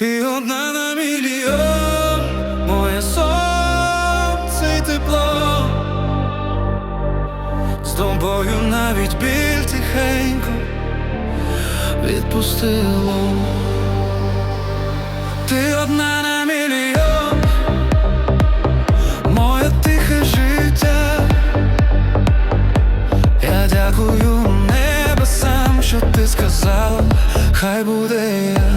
Ти одна на мільйон, моє сонце і тепло, з тобою навіть біль тихенько відпустило. Ти одна на мільйон, моє тихе життя. Я дякую небесам, що ти сказала, хай буде я.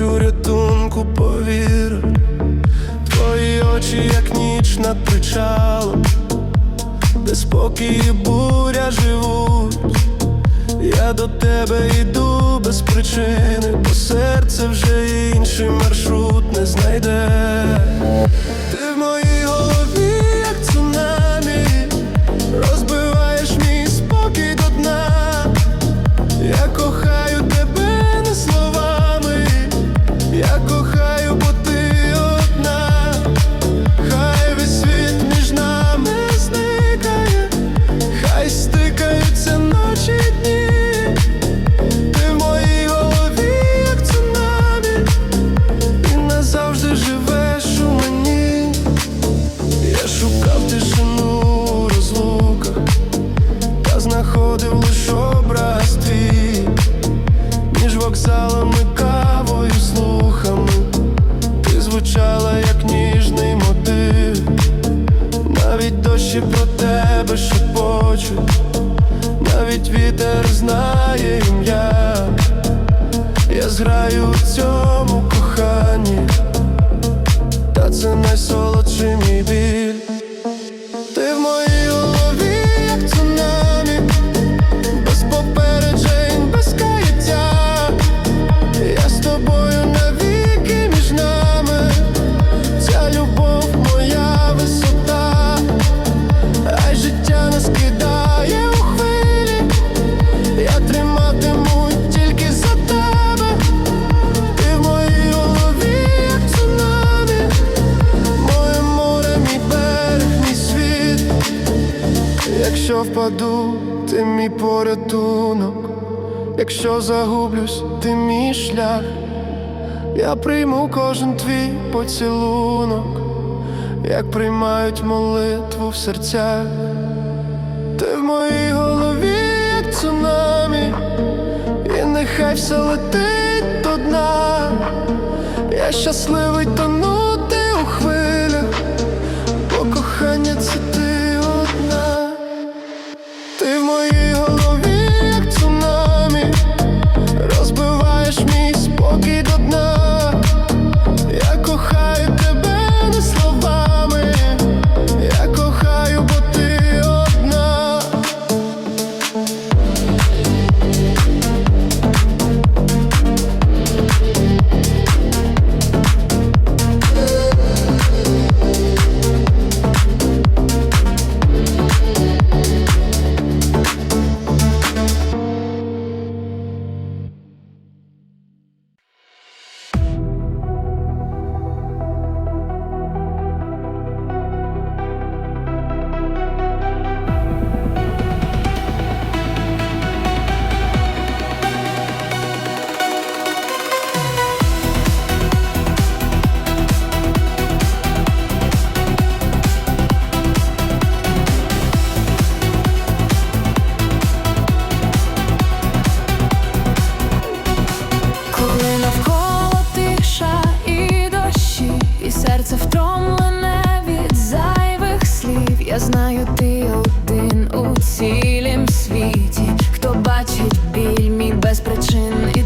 кличу рятунку, повір. Твої очі, як ніч над причалом, де спокій і буря живуть, я до тебе йду без причини, бо серце вже інший маршрут не знайде. якщо загублюсь, ти мій шлях, я прийму кожен твій поцілунок, як приймають молитву в серцях, ти в моїй голові, як цунамі, і нехай все летить до дна, я щасливий тону. ти у цілім світі, хто бачить біль мій без причин і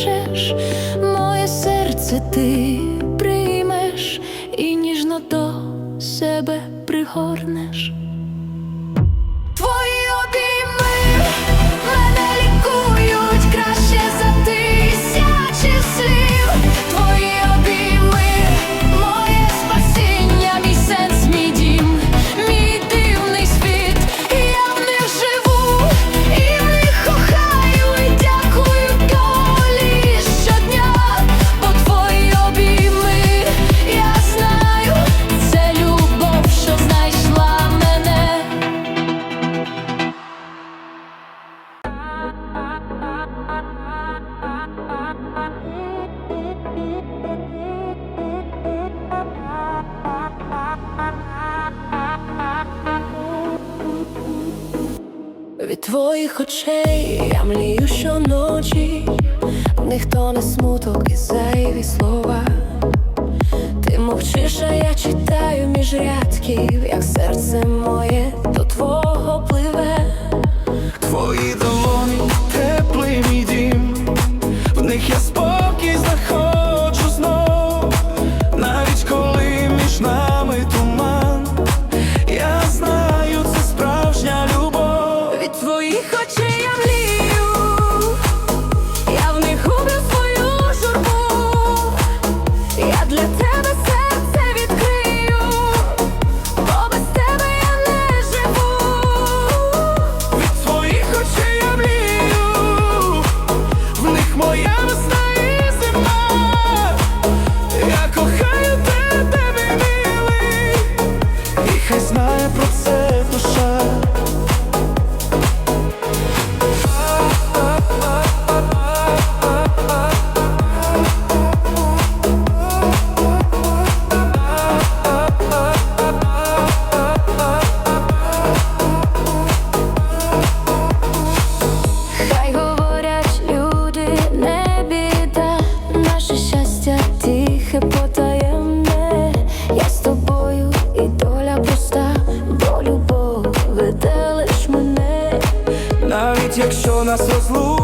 скажеш, моє серце ти приймеш і ніжно до себе пригорнеш. твоїх очей. Я млію щоночі, ніхто не смуток і зайві слова. Ти мовчиш, а я читаю між рядків, як серце моє до твого пливе, твої думки навіть якщо нас розлучить